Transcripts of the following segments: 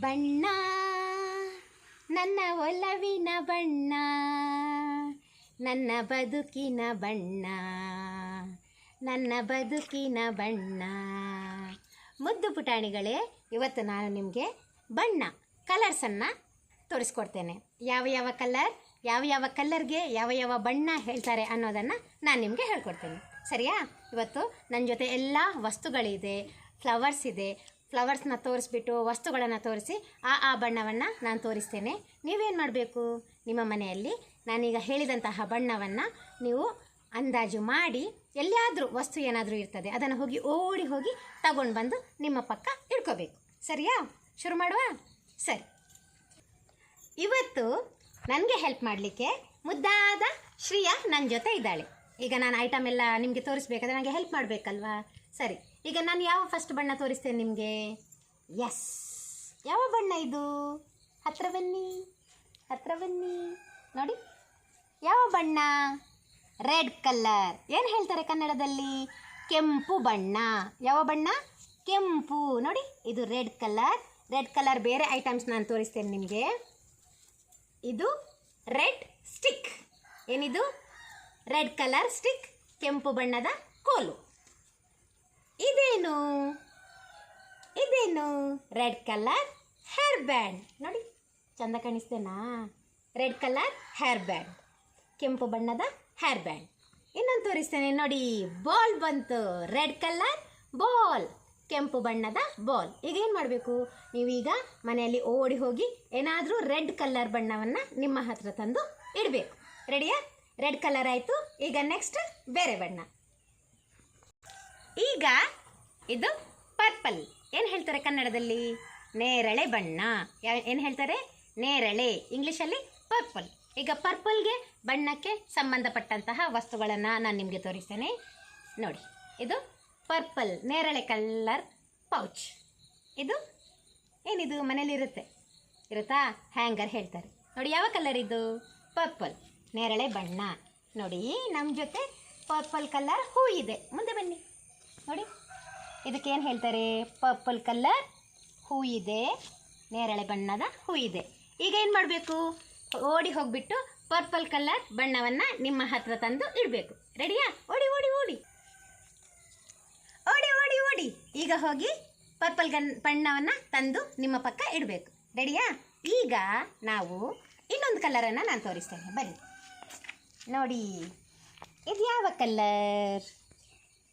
ಬಣ್ಣ, ನನ್ನ ಒಲವಿನ ಬಣ್ಣ, ನನ್ನ ಬದುಕಿನ ಬಣ್ಣ, ನನ್ನ ಬದುಕಿನ ಬಣ್ಣ. ಮುದ್ದು ಪುಟಾಣಿಗಳೇ, ಇವತ್ತು ನಾನು ನಿಮಗೆ ಬಣ್ಣ ಕಲರ್ಸನ್ನು ತೋರಿಸ್ಕೊಡ್ತೇನೆ. ಯಾವ ಯಾವ ಕಲರ್ ಯಾವ ಯಾವ ಕಲರ್ಗೆ ಯಾವ ಯಾವ ಬಣ್ಣ ಹೇಳ್ತಾರೆ ಅನ್ನೋದನ್ನು ನಾನು ನಿಮಗೆ ಹೇಳ್ಕೊಡ್ತೇನೆ. ಸರಿಯಾ? ಇವತ್ತು ನನ್ನ ಜೊತೆ ಎಲ್ಲ ವಸ್ತುಗಳಿದೆ ಫ್ಲವರ್ಸ್ ಇದೆ ಫ್ಲವರ್ಸ್ನ ತೋರಿಸ್ಬಿಟ್ಟು, ವಸ್ತುಗಳನ್ನು ತೋರಿಸಿ ಆ ಆ ಬಣ್ಣವನ್ನು ನಾನು ತೋರಿಸ್ತೇನೆ. ನೀವೇನು ಮಾಡಬೇಕು? ನಿಮ್ಮ ಮನೆಯಲ್ಲಿ ನಾನೀಗ ಹೇಳಿದಂತಹ ಬಣ್ಣವನ್ನು ನೀವು ಅಂದಾಜು ಮಾಡಿ, ಎಲ್ಲಿಯಾದರೂ ವಸ್ತು ಏನಾದರೂ ಇರ್ತದೆ, ಅದನ್ನು ಹೋಗಿ ಓಡಿ ಹೋಗಿ ತಗೊಂಡು ಬಂದು ನಿಮ್ಮ ಪಕ್ಕ ಇಟ್ಕೋಬೇಕು. ಸರಿಯಾ? ಶುರು ಮಾಡುವ? ಸರಿ. ಇವತ್ತು ನನಗೆ ಹೆಲ್ಪ್ ಮಾಡಲಿಕ್ಕೆ ಮುದ್ದಾದ ಶ್ರೀಯಾ ನನ್ನ ಜೊತೆ ಇದ್ದಾಳೆ. ಈಗ ನಾನು ಐಟಮ್ ಎಲ್ಲ ನಿಮಗೆ ತೋರಿಸ್ಬೇಕಾದ್ರೆ ನನಗೆ ಹೆಲ್ಪ್ ಮಾಡಬೇಕಲ್ವಾ? ಸರಿ. ಈಗ ನಾನು ಯಾವ ಫಸ್ಟ್ ಬಣ್ಣ ತೋರಿಸ್ತೇನೆ ನಿಮಗೆ? ಎಸ್ ಯಾವ ಬಣ್ಣ ಇದು? ಹತ್ರ ಬನ್ನಿ ಹತ್ರ ಬನ್ನಿ. ನೋಡಿ. ಯಾವ ಬಣ್ಣ? ರೆಡ್ ಕಲರ್ ಏನು ಹೇಳ್ತಾರೆ ಕನ್ನಡದಲ್ಲಿ? ಕೆಂಪು ಬಣ್ಣ. ಯಾವ ಬಣ್ಣ? ಕೆಂಪು. ನೋಡಿ, ಇದು ರೆಡ್ ಕಲರ್ ರೆಡ್ ಕಲರ್ ಬೇರೆ ಐಟಮ್ಸ್ ನಾನು ತೋರಿಸ್ತೇನೆ ನಿಮಗೆ. ಇದು ರೆಡ್ ಸ್ಟಿಕ್ ಏನಿದು? ರೆಡ್ ಕಲರ್ ಸ್ಟಿಕ್ ಕೆಂಪು ಬಣ್ಣದ ಕೋಲು. ಇದೇನು? ಇದೇನು? Red colour hair band. ನೋಡಿ, ಚಂದ ಕಾಣಿಸ್ತೇನಾ? Red colour hair band. ಕೆಂಪು ಬಣ್ಣದ ಹೇರ್ ಬ್ಯಾಂಡ್. ಇನ್ನೊಂದು ತೋರಿಸ್ತೇನೆ. ನೋಡಿ, ಬಾಲ್ ಬಂತು. Red colour ball. ಕೆಂಪು ಬಣ್ಣದ ಬಾಲ್. ಈಗ ಏನು ಮಾಡಬೇಕು? ನೀವೀಗ ಮನೆಯಲ್ಲಿ ಓಡಿ ಹೋಗಿ ಏನಾದರೂ ರೆಡ್ ಕಲರ್ ಬಣ್ಣವನ್ನು ನಿಮ್ಮ ಹತ್ರ ತಂದು ಇಡಬೇಕು. ರೆಡಿಯಾ? ರೆಡ್ ಕಲರ್ ಆಯಿತು. ಈಗ ನೆಕ್ಸ್ಟ್ ಬೇರೆ ಬಣ್ಣ. ಇದು ಪರ್ಪಲ್. ಏನು ಹೇಳ್ತಾರೆ ಕನ್ನಡದಲ್ಲಿ? ನೇರಳೆ ಬಣ್ಣ. ಏನು ಹೇಳ್ತಾರೆ? ನೇರಳೆ. ಇಂಗ್ಲೀಷಲ್ಲಿ ಪರ್ಪಲ್. ಈಗ ಪರ್ಪಲ್ಗೆ ಬಣ್ಣಕ್ಕೆ ಸಂಬಂಧಪಟ್ಟಂತಹ ವಸ್ತುಗಳನ್ನು ನಾನು ನಿಮಗೆ ತೋರಿಸ್ತೇನೆ. ನೋಡಿ, ಇದು ಪರ್ಪಲ್, ನೇರಳೆ ಕಲರ್ ಪೌಚ್. ಇದು ಏನಿದು? ಮನೇಲಿರುತ್ತೆ ಇರುತ್ತಾ. ಹ್ಯಾಂಗರ್ ಹೇಳ್ತಾರೆ. ನೋಡಿ, ಯಾವ ಕಲರ್ ಇದು? ಪರ್ಪಲ್, ನೇರಳೆ ಬಣ್ಣ. ನೋಡಿ ನಮ್ಮ ಜೊತೆ ಪರ್ಪಲ್ ಕಲರ್ ಹೂ ಇದೆ. ಮುಂದೆ ಬನ್ನಿ. ನೋಡಿ. ಇದಕ್ಕೇನು ಹೇಳ್ತಾರೆ? ಪರ್ಪಲ್ ಕಲ್ಲರ್ ಹೂ ಇದೆ. ನೇರಳೆ ಬಣ್ಣದ ಹೂ ಇದೆ. ಈಗ ಏನು ಮಾಡಬೇಕು? ಓಡಿ ಹೋಗಿಬಿಟ್ಟು ಪರ್ಪಲ್ ಕಲರ್ ಬಣ್ಣವನ್ನು ನಿಮ್ಮ ಹತ್ರ ತಂದು ಇಡಬೇಕು. ರೆಡಿಯಾ ಓಡಿ ಓಡಿ ಓಡಿ. ಓಡಿ ಓಡಿ ಓಡಿ. ಈಗ ಹೋಗಿ ಪರ್ಪಲ್ ಗನ್ ಬಣ್ಣವನ್ನು ತಂದು ನಿಮ್ಮ ಪಕ್ಕ ಇಡಬೇಕು. ರೆಡಿಯಾ ಈಗ ನಾವು ಇನ್ನೊಂದು ಕಲರನ್ನು ನಾನು ತೋರಿಸ್ತೇನೆ. ಬನ್ನಿ. ನೋಡಿ ಇದು ಯಾವ ಕಲರ್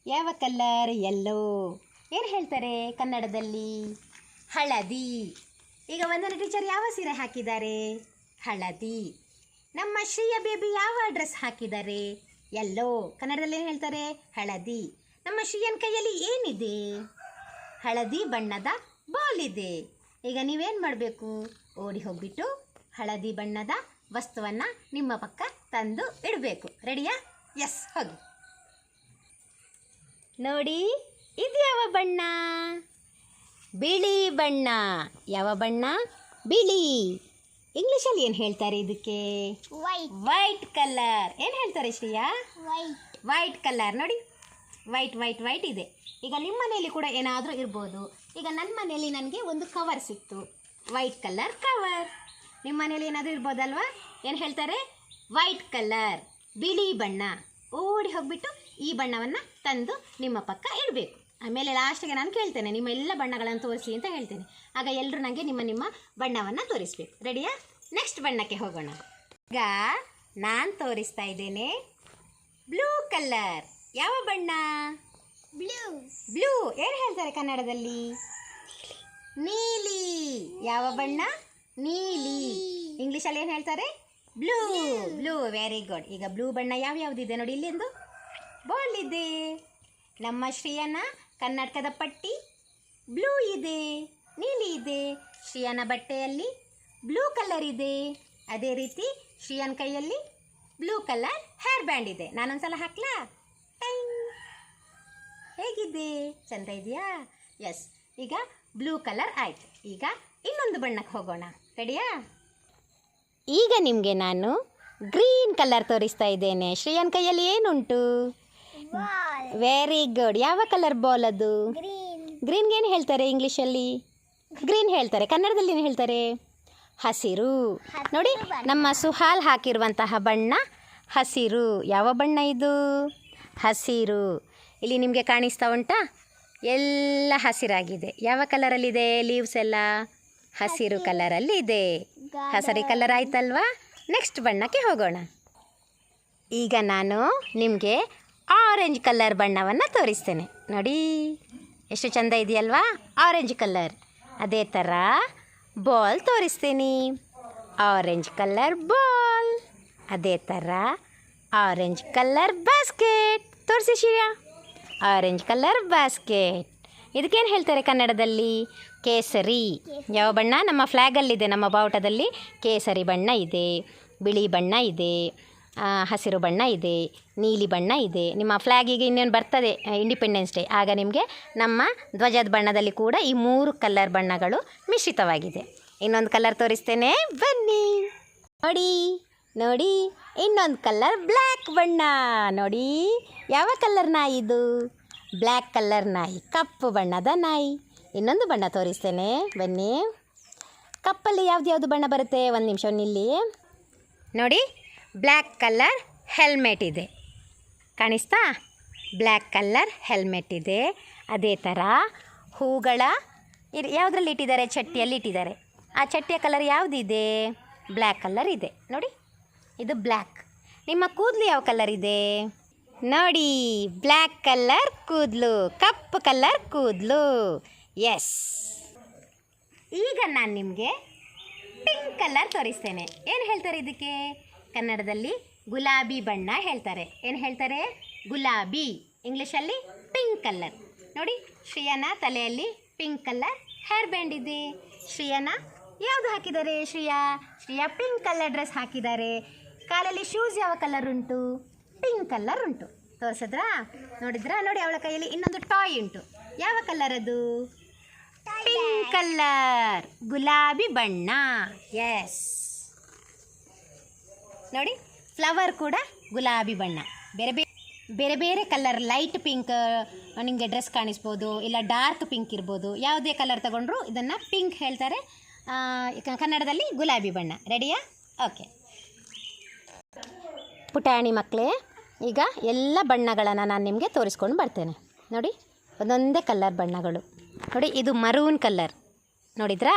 ಯಾವ ಕಲ್ಲರ್? ಎಲ್ಲೋ ಏನು ಹೇಳ್ತಾರೆ ಕನ್ನಡದಲ್ಲಿ? ಹಳದಿ. ಈಗ ವಂದನೆ ಟೀಚರ್ ಯಾವ ಸೀರೆ ಹಾಕಿದ್ದಾರೆ? ಹಳದಿ. ನಮ್ಮ ಶ್ರೀಯ ಬೇಬಿ ಯಾವ ಡ್ರೆಸ್ ಹಾಕಿದ್ದಾರೆ? ಎಲ್ಲೋ ಕನ್ನಡದಲ್ಲಿ ಏನು ಹೇಳ್ತಾರೆ? ಹಳದಿ. ನಮ್ಮ ಶ್ರೀಯನ್ ಕೈಯಲ್ಲಿ ಏನಿದೆ? ಹಳದಿ ಬಣ್ಣದ ಬಾಲ್ ಇದೆ. ಈಗ ನೀವೇನು ಮಾಡಬೇಕು? ಓಡಿ ಹೋಗ್ಬಿಟ್ಟು ಹಳದಿ ಬಣ್ಣದ ವಸ್ತುವನ್ನು ನಿಮ್ಮ ಪಕ್ಕ ತಂದು ಇಡಬೇಕು. ರೆಡಿಯಾ ಎಸ್ ಹೋಗಿ. ನೋಡಿ ಇದು ಯಾವ ಬಣ್ಣ? ಬಿಳಿ ಬಣ್ಣ. ಯಾವ ಬಣ್ಣ? ಬಿಳಿ. ಇಂಗ್ಲೀಷಲ್ಲಿ ಏನು ಹೇಳ್ತಾರೆ ಇದಕ್ಕೆ? ವೈಟ್ ವೈಟ್ ಕಲರ್ ಏನು ಹೇಳ್ತಾರೆ ಶ್ರೀಯಾ? ವೈಟ್ ವೈಟ್ ಕಲರ್ ನೋಡಿ ವೈಟ್ ವೈಟ್ ವೈಟ್ ಇದೆ. ಈಗ ನಿಮ್ಮ ಮನೆಯಲ್ಲಿ ಕೂಡ ಏನಾದರೂ ಇರ್ಬೋದು. ಈಗ ನನ್ನ ಮನೆಯಲ್ಲಿ ನನಗೆ ಒಂದು ಕವರ್ ಸಿಕ್ತು. ವೈಟ್ ಕಲರ್ ಕವರ್ ನಿಮ್ಮ ಮನೆಯಲ್ಲಿ ಏನಾದರೂ ಇರ್ಬೋದಲ್ವಾ? ಏನು ಹೇಳ್ತಾರೆ? ವೈಟ್ ಕಲರ್ ಬಿಳಿ ಬಣ್ಣ. ಓಡಿ ಹೋಗ್ಬಿಟ್ಟು ಈ ಬಣ್ಣವನ್ನು ತಂದು ನಿಮ್ಮ ಪಕ್ಕ ಇಡಬೇಕು. ಆಮೇಲೆ ಲಾಸ್ಟಿಗೆ ನಾನು ಕೇಳ್ತೇನೆ ನಿಮ್ಮ ಎಲ್ಲ ಬಣ್ಣಗಳನ್ನು ತೋರಿಸಿ ಅಂತ ಹೇಳ್ತೇನೆ. ಆಗ ಎಲ್ಲರೂ ನನಗೆ ನಿಮ್ಮ ನಿಮ್ಮ ಬಣ್ಣವನ್ನು ತೋರಿಸ್ಬೇಕು. ರೆಡಿಯಾ ನೆಕ್ಸ್ಟ್ ಬಣ್ಣಕ್ಕೆ ಹೋಗೋಣ. ಈಗ ನಾನು ತೋರಿಸ್ತಾ ಇದ್ದೇನೆ. ಬ್ಲೂ ಕಲರ್ ಯಾವ ಬಣ್ಣ? ಬ್ಲೂ ಬ್ಲೂ ಏನು ಹೇಳ್ತಾರೆ ಕನ್ನಡದಲ್ಲಿ? ನೀಲಿ. ಯಾವ ಬಣ್ಣ? ನೀಲಿ. ಇಂಗ್ಲೀಷಲ್ಲಿ ಏನು ಹೇಳ್ತಾರೆ? ಬ್ಲೂ ಬ್ಲೂ ವೆರಿ ಗುಡ್ ಈಗ ಬ್ಲೂ ಬಣ್ಣ ಯಾವ ಯಾವುದಿದೆ ನೋಡಿ ಇಲ್ಲಿಂದು. ಬಾಲ್ ಇದೆ. ನಮ್ಮ ಶ್ರೀಯನ ಕನ್ನಡಕದ ಪಟ್ಟಿ ಬ್ಲೂ ಇದೆ, ನೀಲಿ ಇದೆ. ಶ್ರೀಯನ ಬಟ್ಟೆಯಲ್ಲಿ ಬ್ಲೂ ಕಲರ್ ಇದೆ. ಅದೇ ರೀತಿ ಶ್ರೀಯನ್ ಕೈಯಲ್ಲಿ ಬ್ಲೂ ಕಲರ್ ಹೇರ್ ಬ್ಯಾಂಡ್ ಇದೆ. ನಾನೊಂದ್ಸಲ ಹಾಕ್ಲಾ? ಟೈಮ್ ಹೇಗಿದೆ? ಚಂದ ಇದೆಯಾ? ಎಸ್ ಈಗ ಬ್ಲೂ ಕಲರ್ ಆಯಿತು. ಈಗ ಇನ್ನೊಂದು ಬಣ್ಣಕ್ಕೆ ಹೋಗೋಣ. ರೆಡಿಯಾ ಈಗ ನಿಮಗೆ ನಾನು ಗ್ರೀನ್ ಕಲರ್ ತೋರಿಸ್ತಾ ಇದ್ದೇನೆ. ಶ್ರೀಯನ್ ಕೈಯಲ್ಲಿ ಏನುಂಟು? ವೆರಿ ಗುಡ್ ಯಾವ ಕಲರ್ ಬಾಲ್ ಅದು? ಗ್ರೀನ್ ಗ್ರೀನ್ಗೆ ಏನು ಹೇಳ್ತಾರೆ ಇಂಗ್ಲೀಷಲ್ಲಿ ಗ್ರೀನ್ ಹೇಳ್ತಾರೆ. ಕನ್ನಡದಲ್ಲಿ ಏನು ಹೇಳ್ತಾರೆ? ಹಸಿರು. ನೋಡಿ ನಮ್ಮ ಸುಹಾಲ್ ಹಾಕಿರುವಂತಹ ಬಣ್ಣ ಹಸಿರು. ಯಾವ ಬಣ್ಣ ಇದು? ಹಸಿರು. ಇಲ್ಲಿ ನಿಮಗೆ ಕಾಣಿಸ್ತಾ ಉಂಟಾ? ಎಲ್ಲ ಹಸಿರಾಗಿದೆ. ಯಾವ ಕಲರಲ್ಲಿದೆ ಲೀವ್ಸ್ ಎಲ್ಲ? ಹಸಿರು ಕಲರಲ್ಲಿ ಇದೆ ಹಸರಿ ಕಲರ್ ಆಯ್ತಲ್ವಾ? ನೆಕ್ಸ್ಟ್ ಬಣ್ಣಕ್ಕೆ ಹೋಗೋಣ. ಈಗ ನಾನು ನಿಮಗೆ ಆರೆಂಜ್ ಕಲರ್ ಬಣ್ಣವನ್ನು ತೋರಿಸ್ತೇನೆ. ನೋಡಿ, ಎಷ್ಟು ಚಂದ ಇದೆಯಲ್ವಾ? Orange colour. ಅದೇ ಥರ ಬಾಲ್ ತೋರಿಸ್ತೀನಿ. Orange colour ball. ಅದೇ ಥರ ಆರೆಂಜ್ ಕಲರ್ ಬಾಸ್ಕೆಟ್. ತೋರಿಸಿ ಶ್ರೀಯಾ. Orange colour basket. ಇದಕ್ಕೇನು ಹೇಳ್ತಾರೆ ಕನ್ನಡದಲ್ಲಿ? ಕೇಸರಿ. ಯಾವ ಬಣ್ಣ? ನಮ್ಮ ಫ್ಲ್ಯಾಗಲ್ಲಿದೆ ನಮ್ಮ ಬಾವುಟದಲ್ಲಿ ಕೇಸರಿ ಬಣ್ಣ ಇದೆ, ಬಿಳಿ ಬಣ್ಣ ಇದೆ. ಹಸಿರು ಬಣ್ಣ ಇದೆ, ನೀಲಿ ಬಣ್ಣ ಇದೆ. ನಿಮ್ಮ ಫ್ಲ್ಯಾಗಿಗೆ ಇನ್ನೇನು ಬರ್ತದೆ? ಇಂಡಿಪೆಂಡೆನ್ಸ್ ಡೇ ಆಗ ನಿಮಗೆ ನಮ್ಮ ಧ್ವಜದ ಬಣ್ಣದಲ್ಲಿ ಕೂಡ ಈ ಮೂರು ಕಲರ್ ಬಣ್ಣಗಳು ಮಿಶ್ರಿತವಾಗಿದೆ. ಇನ್ನೊಂದು ಕಲರ್ ತೋರಿಸ್ತೇನೆ. ಬನ್ನಿ. ನೋಡಿ ನೋಡಿ, ಇನ್ನೊಂದು ಕಲರ್ ಬ್ಲ್ಯಾಕ್ ಬಣ್ಣ. ನೋಡಿ, ಯಾವ ಕಲರ್ ನಾಯಿ ಇದು? ಬ್ಲ್ಯಾಕ್ ಕಲರ್ ನಾಯಿ, ಕಪ್ಪು ಬಣ್ಣದ ನಾಯಿ. ಇನ್ನೊಂದು ಬಣ್ಣ ತೋರಿಸ್ತೇನೆ. ಬನ್ನಿ. ಕಪ್ಪಲ್ಲಿ ಯಾವ್ದು ಯಾವುದು ಬಣ್ಣ ಬರುತ್ತೆ? ಒಂದು ನಿಮಿಷ ನಿಲ್ಲಿ. ನೋಡಿ ಬ್ಲ್ಯಾಕ್ ಕಲರ್ ಹೆಲ್ಮೆಟ್ ಇದೆ. ಕಾಣಿಸ್ತಾ? ಬ್ಲ್ಯಾಕ್ ಕಲರ್ ಹೆಲ್ಮೆಟ್ ಇದೆ. ಅದೇ ಥರ ಹೂಗಳ ಇರ್, ಯಾವುದ್ರಲ್ಲಿ ಇಟ್ಟಿದ್ದಾರೆ? ಚಟ್ಟಿಯಲ್ಲಿ ಇಟ್ಟಿದ್ದಾರೆ. ಆ ಚಟ್ಟಿಯ ಕಲರ್ ಯಾವುದಿದೆ? ಬ್ಲ್ಯಾಕ್ ಕಲರ್ ಇದೆ. ನೋಡಿ, ಇದು ಬ್ಲ್ಯಾಕ್. ನಿಮ್ಮ ಕೂದಲು ಯಾವ ಕಲರ್ ಇದೆ? ನೋಡಿ, ಬ್ಲ್ಯಾಕ್ ಕಲರ್ ಕೂದಲು, ಕಪ್ಪು ಕಲರ್ ಕೂದಲು. ಎಸ್ ಈಗ ನಾನು ನಿಮಗೆ ಪಿಂಕ್ ಕಲರ್ ತೋರಿಸ್ತೇನೆ. ಏನು ಹೇಳ್ತಾರೆ ಇದಕ್ಕೆ? ಕನ್ನಡದಲ್ಲಿ ಗುಲಾಬಿ ಬಣ್ಣ ಹೇಳ್ತಾರೆ. ಏನು ಹೇಳ್ತಾರೆ? ಗುಲಾಬಿ. ಇಂಗ್ಲೀಷಲ್ಲಿ ಪಿಂಕ್ ಕಲರ್ ನೋಡಿ ಶ್ರೀಯನ ತಲೆಯಲ್ಲಿ ಪಿಂಕ್ ಕಲರ್ ಹೇರ್ ಬ್ಯಾಂಡ್ ಇದೆ. ಶ್ರೇಯನ ಯಾವುದು ಹಾಕಿದ್ದಾರೆ Shriya? Shriya pink colour dress ಹಾಕಿದ್ದಾರೆ. ಕಾಲಲ್ಲಿ ಶೂಸ್ ಯಾವ ಕಲರ್ ಉಂಟು? ಪಿಂಕ್ ಕಲರ್ ಉಂಟು. ತೋರಿಸಿದ್ರಾ? ನೋಡಿದ್ರಾ? ನೋಡಿ ಅವಳ ಕೈಯಲ್ಲಿ ಇನ್ನೊಂದು ಟಾಯ್ ಉಂಟು. ಯಾವ ಕಲರ್ ಅದು? ಪಿಂಕ್ ಕಲರ್ ಗುಲಾಬಿ ಬಣ್ಣ. ಎಸ್ ನೋಡಿ ಫ್ಲವರ್ ಕೂಡ ಗುಲಾಬಿ ಬಣ್ಣ. ಬೇರೆ ಬೇರೆ ಬೇರೆ ಕಲರ್ ಲೈಟ್ ಪಿಂಕ್ ನಿಮಗೆ ಡ್ರೆಸ್ ಕಾಣಿಸ್ಬೋದು, ಇಲ್ಲ ಡಾರ್ಕ್ ಪಿಂಕ್ ಇರ್ಬೋದು, ಯಾವುದೇ ಕಲರ್ ತಗೊಂಡ್ರು ಇದನ್ನು ಪಿಂಕ್ ಹೇಳ್ತಾರೆ. ಕನ್ನಡದಲ್ಲಿ ಗುಲಾಬಿ ಬಣ್ಣ. ರೆಡಿಯಾ ಓಕೆ ಪುಟಾಣಿ ಮಕ್ಕಳೇ ಈಗ ಎಲ್ಲ ಬಣ್ಣಗಳನ್ನು ನಾನು ನಿಮಗೆ ತೋರಿಸ್ಕೊಂಡು ಬರ್ತೇನೆ. ನೋಡಿ, ಒಂದೊಂದೇ ಕಲರ್ ಬಣ್ಣಗಳು. ನೋಡಿ, ಇದು ಮರೂನ್ ಕಲರ್ ನೋಡಿದ್ರಾ?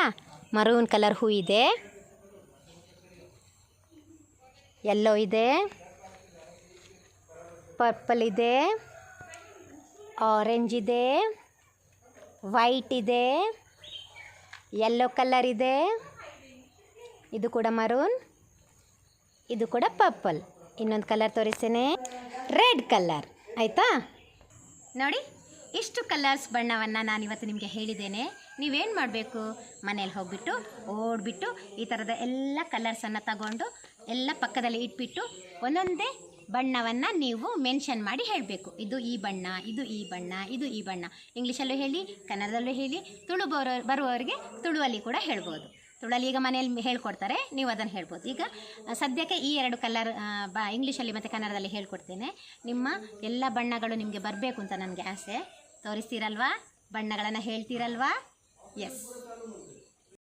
ಮರೂನ್ ಕಲರ್ ಹೂ ಇದೆ. ಯೆಲ್ಲೋ ಇದೆ. ಪರ್ಪಲ್ ಇದೆ. ಆರೆಂಜ್ ಇದೆ. ವೈಟ್ ಇದೆ. ಯೆಲ್ಲೋ ಕಲರ್ ಇದೆ. ಇದು ಕೂಡ ಮರೂನ್ ಇದು ಕೂಡ ಪರ್ಪಲ್ ಇನ್ನೊಂದು ಕಲರ್ ತೋರಿಸ್ತೇನೆ. ರೆಡ್ ಕಲರ್ ಆಯಿತಾ? ನೋಡಿ, ಇಷ್ಟು ಕಲರ್ಸ್ ಬಣ್ಣವನ್ನು ನಾನು ಇವತ್ತು ನಿಮಗೆ ಹೇಳಿದ್ದೇನೆ. ನೀವೇನು ಮಾಡಬೇಕು? ಮನೇಲಿ ಹೋಗ್ಬಿಟ್ಟು, ಓಡ್ಬಿಟ್ಟು ಈ ಥರದ ಎಲ್ಲ ಕಲರ್ಸನ್ನು ತಗೊಂಡು ಎಲ್ಲ ಪಕ್ಕದಲ್ಲಿ ಇಟ್ಬಿಟ್ಟು ಒಂದೊಂದೇ ಬಣ್ಣವನ್ನು ನೀವು ಮೆನ್ಷನ್ ಮಾಡಿ ಹೇಳಬೇಕು. ಇದು ಈ ಬಣ್ಣ, ಇದು ಈ ಬಣ್ಣ, ಇದು ಈ ಬಣ್ಣ. ಇಂಗ್ಲೀಷಲ್ಲೂ ಹೇಳಿ, ಕನ್ನಡದಲ್ಲೂ ಹೇಳಿ, ತುಳು ಬರೋ, ಬರುವವರಿಗೆ ತುಳುವಲ್ಲಿ ಕೂಡ ಹೇಳ್ಬೋದು. ತುಳಲ್ಲಿ ಈಗ ಮನೆಯಲ್ಲಿ ಹೇಳ್ಕೊಡ್ತಾರೆ, ನೀವು ಅದನ್ನು ಹೇಳ್ಬೋದು. ಈಗ ಸದ್ಯಕ್ಕೆ ಈ ಎರಡು ಕಲರ್ ಬ ಇಂಗ್ಲೀಷಲ್ಲಿ ಮತ್ತು ಕನ್ನಡದಲ್ಲಿ ಹೇಳ್ಕೊಡ್ತೇನೆ. ನಿಮ್ಮ ಎಲ್ಲ ಬಣ್ಣಗಳು ನಿಮಗೆ ಬರಬೇಕು ಅಂತ ನನಗೆ ಆಸೆ. ತೋರಿಸ್ತೀರಲ್ವಾ? ಬಣ್ಣಗಳನ್ನು ಹೇಳ್ತೀರಲ್ವಾ? ಎಸ್